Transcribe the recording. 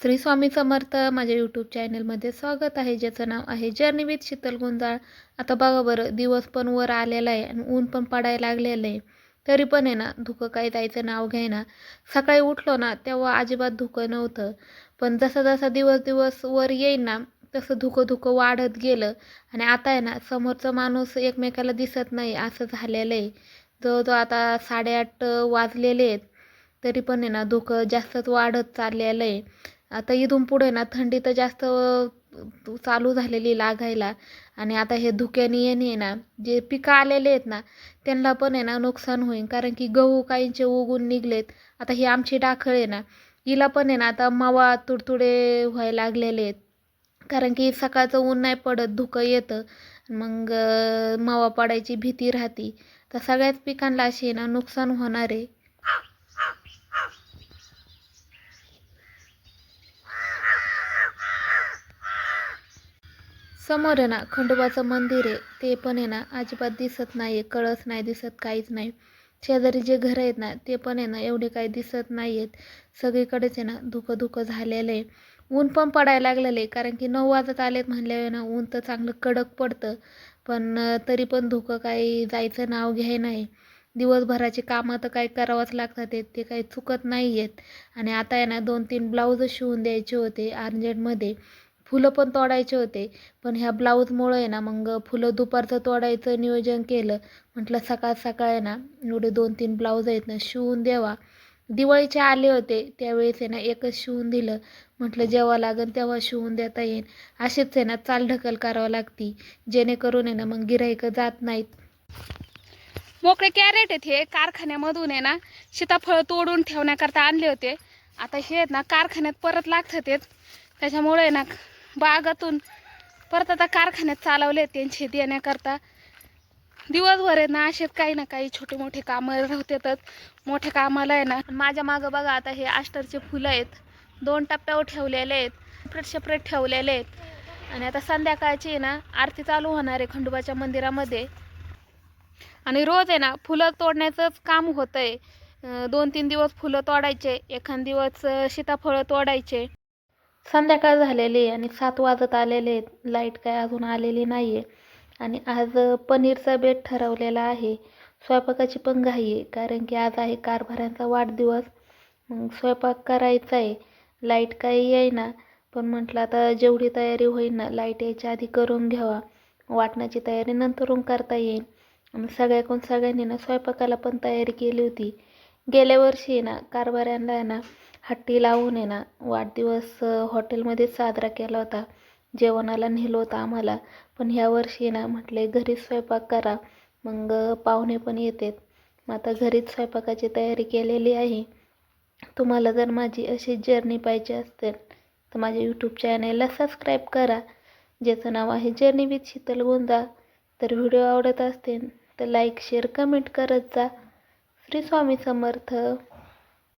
श्री स्वामी समर्थ माझ्या यूट्यूब चॅनलमध्ये स्वागत आहे. ज्याचं नाव आहे जर्नी विथ शीतल गुंजाळ. आता बघा बरं दिवस पण वर आलेला आहे आणि ऊन पण पडायला लागलेलं आहे. तरी पण आहे ना धुकं काही जायचं नाव घ्यायना सकाळी उठलो ना तेव्हा अजिबात धुकं नव्हतं. पण जसा जसा दिवस दिवस वर येईन ना तसं धुकं धुकं वाढत गेलं. आणि आता आहे ना समोरचा माणूस एकमेकाला दिसत नाही असं झालेलं आहे. जवळजवळ आता साडेआठ वाजलेले आहेत. तरी पण आहे ना धुकं जास्तच वाढत चाललेलं आहे. आता इथून पुढे ना थंडी तर जास्त चालू झालेली लागायला. आणि आता हे धुक्याने येणे आहे ना जे पिकं आलेले आहेत ना त्यांना पण आहे ना नुकसान होईल. कारण की गहू काहींचे उगून निघलेत. आता ही आमची डाखळ आहे ना हिला पण आहे ना आता मावा तुडतुडे व्हायला लागलेले आहेत. कारण की सकाळचं ऊन नाही पडत धुकं येतं. मग मावा पडायची भीती राहते. तर सगळ्याच पिकांना अशी आहे ना नुकसान होणार आहे. समोर आहे ना खंडोबाचं मंदिर आहे ते पण आहे ना अजिबात दिसत नाही आहे कळस नाही दिसत काहीच नाही. शेजारी जे घरं आहेत ना ते पण आहे ना एवढे काही दिसत नाही आहेत सगळीकडेच आहे ना धुकं धुकं झालेलं आहे. ऊन पण पडायला लागलेलं आहे कारण की नऊ वाजत आलेत म्हणल्यावर ना ऊन तर चांगलं कडक पडतं. पण तरी पण धुकं काही जायचं नाव घ्याय नाही. दिवसभराची कामं तर काही करावंच लागतात ते काही चुकत नाही आहेत आणि आता आहे ना दोन तीन ब्लाऊज शिवून द्यायचे होते अर्जंटमध्ये फुलं पण तोडायचे होते. पण ह्या ब्लाऊजमुळं आहे ना मग फुलं दुपारचं तोडायचं नियोजन केलं. म्हटलं सकाळ सकाळ आहे ना एवढे दोन तीन ब्लाऊज आहेत ना शिवून द्यावा. दिवाळीचे आले होते त्यावेळेस आहे ना एकच शिवून दिलं. म्हटलं जेव्हा लागेल तेव्हा शिवून देता येईल. असेच आहे ना चालढकल करावं लागती. जेणेकरून आहे ना मग गिराईकं जात नाहीत. मोकळे कॅरेट आहेत हे कारखान्यामधून आहे ना सीताफळ तोडून ठेवण्याकरता आणले होते. आता हे आहेत ना कारखान्यात परत लागतात आहेत. त्याच्यामुळे आहे ना बागातून. परत आता कारखान्यात चालवले आहेत त्यांचे देण्याकरता. दिवसभर आहे ना असे काही ना काही छोटे मोठे कामं राहतातच. मोठ्या कामाला आहे ना. माझ्या मागं बघा आता हे आष्टरचे फुलं आहेत. दोन टप्प्यावर ठेवलेले आहेत. सेपरेट सेपरेट ठेवलेले आहेत. आणि आता संध्याकाळची आहे ना आरती चालू होणार आहे खंडोबाच्या मंदिरामध्ये. आणि रोज आहे ना फुलं तोडण्याचंच काम होतं आहे दोन तीन दिवस फुलं तोडायचे. एखाद दिवस सीताफळं तोडायचे. संध्याकाळ झालेली आहे आणि सात वाजत आलेले आहेत. लाइट काय अजून आलेली नाही आहे आणि आज पनीरचा बेत ठरवलेला आहे. स्वयंपाकाची पण घाई आहे कारण की आज आहे कारभाऱ्यांचा वाढदिवस. मग स्वयंपाक करायचा आहे. लाइट काही येईना. पण म्हटलं आता जेवढी तयारी होईल ना लाइट यायच्या आधी करून घ्यावा. वाटण्याची तयारी नंतरून करता येईल. आणि सगळ्याकडून सगळ्यांनी ना स्वयंपाकाला पण तयारी केली होती. गेल्या वर्षी आहे ना कारभाऱ्यांना आहे ना हट्टी लावून आहे ना वाढदिवस हॉटेलमध्येच साजरा केला होता. जेवणाला नेलं होतं आम्हाला. पण ह्या वर्षी ना म्हटले घरीच स्वयंपाक करा. मग पाहुणे पण येतात. मग आता घरीच स्वयंपाकाची तयारी केलेली आहे. तुम्हाला जर माझी अशी जर्नी पाहिजे असेल तर माझ्या यूट्यूब चॅनेलला सबस्क्राईब करा. ज्याचं नाव आहे जर्नी विथ शीतल गोंदा. तर व्हिडिओ आवडत असतील तर लाईक शेअर कमेंट करत जा. श्री स्वामी समर्थ.